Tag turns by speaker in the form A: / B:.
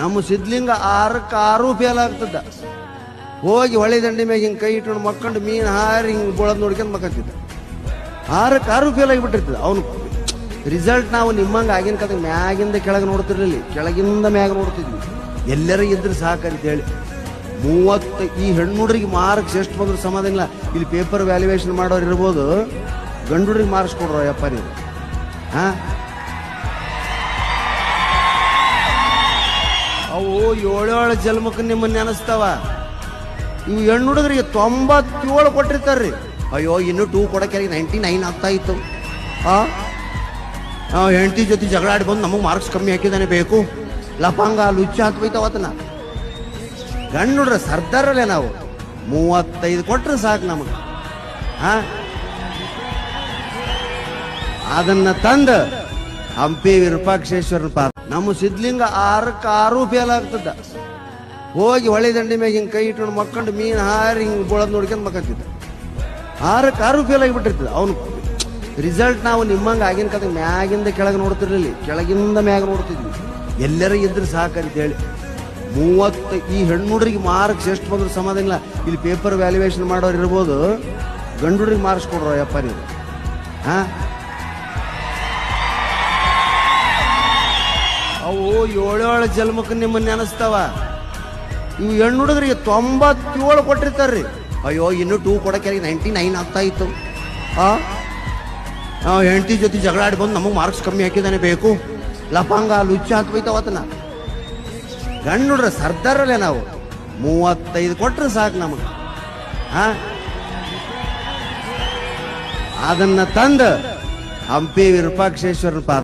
A: ನಮ್ಮ ಸಿದ್ಲಿಂಗ ಆರಕ್ಕೆ ಆರು ಫೇಲ್ ಆಗ್ತದ. ಹೋಗಿ ಹೊಳೆ ದಂಡಿ ಮ್ಯಾಗ ಹಿಂಗೆ ಕೈ ಇಟ್ಕೊಂಡು ಮಕ್ಕೊಂಡು ಮೀನು ಹಾರಿ ಹಿಂಗೆ ಬೋಳದ್ ನೋಡ್ಕೊಂಡು ಮಕ್ಕಂತಿದ್ದ ಆರಕ್ಕೆ ಆರು ಫೇಲ್ ಆಗಿಬಿಟ್ಟಿರ್ತದೆ. ಅವನು ರಿಸಲ್ಟ್ ನಾವು ನಿಮ್ಮಂಗೆ ಆಗಿನ ಕತೆ ಮ್ಯಾಗಿಂದ ಕೆಳಗೆ ನೋಡ್ತಿರ್ಲಿಲ್ಲ. ಕೆಳಗಿಂದ ಮ್ಯಾಗ ನೋಡ್ತಿದ್ವಿ. ಎಲ್ಲರ ಇದ್ರೆ ಸಾಕಂತೇಳಿ ಮೂವತ್ತು ಈ ಹೆಣ್ಣುಡ್ರಿಗೆ ಮಾರ್ಕ್ಸ್ ಎಷ್ಟು ಬಂದ್ರು ಸಮಾಧಾನ ಇಲ್ಲ. ಇಲ್ಲಿ ಪೇಪರ್ ವ್ಯಾಲ್ಯೂಯೇಷನ್ ಮಾಡೋರು ಇರ್ಬೋದು. ಗಂಡುಡ್ರಿಗೆ ಮಾರ್ಕ್ಸ್ ಕೊಡ್ರೋ ಯಪ್ಪ ನೀವು. ಹಾ? ಏಳೇಳು ಜನ್ಮಕ್ಕೆ ನಿಮ್ಮನ್ನ ನೆನೆಸ್ತಾವ. ಇವು ಹೆಣ್ಣು ಹುಡುಗರಿಗೆ ತೊಂಬತ್ತೇಳು ಕೊಟ್ಟಿರ್ತಾರ್ರಿ. ಅಯ್ಯೋ ಇನ್ನೂ ಟೂ ಕೊಡಕ್ಕೆ ನೈಂಟಿ ನೈನ್ ಆಗ್ತಾ ಇತ್ತು. ಆ? ಆ, ಹೆಂಡತಿ ಜೊತೆ ಜಗಳ ಆಡಿ ಬಂದು ನಮಗೆ ಮಾರ್ಕ್ಸ್ ಕಮ್ಮಿ ಹಾಕಿದಾನೆ ಬೇಕು. ಲಪಂಗ ಲುಚ್ಚ ಅಂತ ಅದನ್ನ ಗಂಡು ಹುಡ್ರ ಸರ್ದಾರಲ್ಲೇ ನಾವು. ಮೂವತ್ತೈದು ಕೊಟ್ರೆ ಸಾಕು ನಮಗೆ. ಹಾ ಅದನ್ನ ತಂದ ಹಂಪಿ ವಿರೂಪಾಕ್ಷೇಶ್ವರನ ಪಾದ ನಮ್ಮ ಸಿದ್ಧಲಿಂಗ ಆರಕ್ಕೆ ಆರು ಫೇಲ್ ಆಗ್ತದ ಹೋಗಿ ಹೊಳೆ ದಂಡಿ ಮ್ಯಾಗ ಹಿಂಗೆ ಕೈ ಇಟ್ಕೊಂಡು ಮಕ್ಕೊಂಡು ಮೀನು ಹಾರಿ ಹಿಂಗೆ ಬೋಳದ್ ನೋಡ್ಕೊಂಡು ಮಕ್ಕಂತಿದ್ದ ಆರಕ್ಕೆ ಆರು ಫೇಲ್ ಆಗಿಬಿಟ್ಟಿರ್ತದೆ ಅವನು ರಿಸಲ್ಟ್ ನಾವು ನಿಮ್ಮಂಗೆ ಆಗಿನ ಕತೆ ಮ್ಯಾಗಿಂದ ಕೆಳಗೆ ನೋಡ್ತಿರ್ಲಿಲ್ಲ, ಕೆಳಗಿಂದ ಮ್ಯಾಗ ನೋಡ್ತಿದ್ವಿ. ಎಲ್ಲರ ಇದ್ರೆ ಸಾಕಂತೇಳಿ ಮೂವತ್ತು ಈ ಹೆಣ್ಣು ಹೆಣ್ಣುಡ್ರಿಗೆ ಮಾರ್ಕ್ಸ್ ಎಷ್ಟು ಬಂದ್ರು ಸಮಾಧಾನ ಇಲ್ಲ. ಇಲ್ಲಿ ಪೇಪರ್ ವ್ಯಾಲ್ಯೂಯೇಷನ್ ಮಾಡೋರು ಇರ್ಬೋದು, ಗಂಡುಡ್ರಿಗೆ ಮಾರ್ಕ್ಸ್ ಕೊಡ್ರೋ ಯಪ್ಪ ನೀವು. ಹಾ? ಏಳೇಳು ಜನ್ಮಕ್ಕೆ ನಿಮ್ಮ ನೆನೆಸ್ತಾವ. ಇವು ಹೆಣ್ಣು ಹುಡುಗರಿಗೆ ತೊಂಬತ್ತೇಳು ಕೊಟ್ಟಿರ್ತಾರ್ರಿ. ಅಯ್ಯೋ, ಇನ್ನು ಟೂ ಕೊಡಕ್ಕೆ ನೈಂಟಿ ನೈನ್ ಆಗ್ತಾ ಇತ್ತು. ಆ? ನಾವು ಹೆಂಡತಿ ಜೊತೆ ಜಗಳ ನಮಗೆ ಮಾರ್ಕ್ಸ್ ಕಮ್ಮಿ ಹಾಕಿದಾನೆ ಬೇಕು. ಲಫಾಂಗ, ಲುಚ್ಚ ಅಂತ ಅದನ್ನ ಗಂಡು ಹುಡ್ರ ಸರ್ದಾರಲ್ಲೇ ನಾವು. ಮೂವತ್ತೈದು ಕೊಟ್ರೆ ಸಾಕು ನಮಗೆ. ಹಾ ಅದನ್ನ ತಂದ ಹಂಪಿ ವಿರೂಪಾಕ್ಷೇಶ್ವರನ ಪಾದ